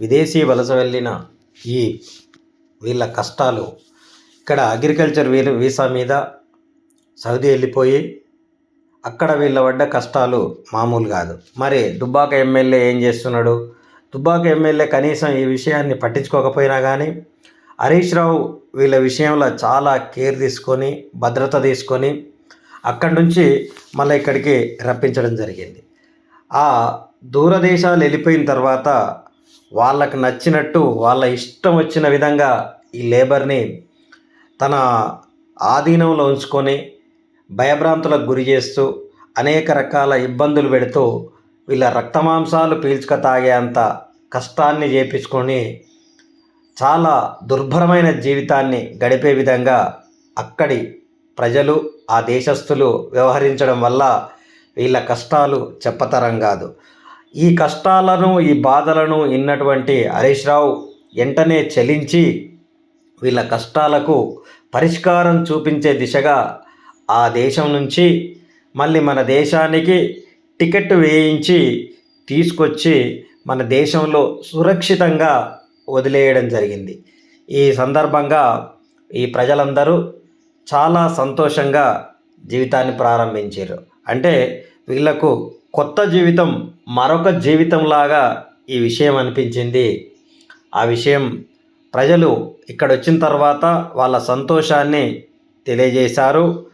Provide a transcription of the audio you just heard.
విదేశీ వలస వెళ్ళిన ఈ వీళ్ళ కష్టాలు ఇక్కడ అగ్రికల్చర్ వీలు వీసా మీద సౌదీ వెళ్ళిపోయి అక్కడ వీళ్ళ పడ్డ కష్టాలు మామూలు కాదు. మరి దుబ్బాక ఎమ్మెల్యే ఏం చేస్తున్నాడు? దుబ్బాక ఎమ్మెల్యే కనీసం ఈ విషయాన్ని పట్టించుకోకపోయినా కానీ హరీష్ రావు వీళ్ళ విషయంలో చాలా కేర్ తీసుకొని భద్రత తీసుకొని అక్కడి నుంచి మళ్ళీ ఇక్కడికి రప్పించడం జరిగింది. ఆ దూరదేశాలు వెళ్ళిపోయిన తర్వాత వాళ్ళకు నచ్చినట్టు వాళ్ళ ఇష్టం వచ్చిన విధంగా ఈ లేబర్ని తన ఆధీనంలో ఉంచుకొని భయభ్రాంతులకు గురి చేస్తూ అనేక రకాల ఇబ్బందులు పెడుతూ వీళ్ళ రక్తమాంసాలు పీల్చుక తాగేంత కష్టాన్ని చేపించుకొని చాలా దుర్భరమైన జీవితాన్ని గడిపే విధంగా అక్కడి ప్రజలు ఆ దేశస్థులు వ్యవహరించడం వల్ల వీళ్ళ కష్టాలు చెప్పతరం కాదు. ఈ కష్టాలను ఈ బాధలను విన్నటువంటి హరీష్ రావు వెంటనే చలించి వీళ్ళ కష్టాలకు పరిష్కారం చూపించే దిశగా ఆ దేశం నుంచి మళ్ళీ మన దేశానికి టికెట్ వేయించి తీసుకొచ్చి మన దేశంలో సురక్షితంగా వదిలేయడం జరిగింది. ఈ సందర్భంగా ఈ ప్రజలందరూ చాలా సంతోషంగా జీవితాన్ని ప్రారంభించారు. అంటే వీళ్ళకు కొత్త జీవితం మరొక జీవితంలాగా ఈ విషయం అనిపించింది. ఆ విషయం ప్రజలు ఇక్కడ వచ్చిన తర్వాత వాళ్ళ సంతోషాన్ని తెలియజేశారు.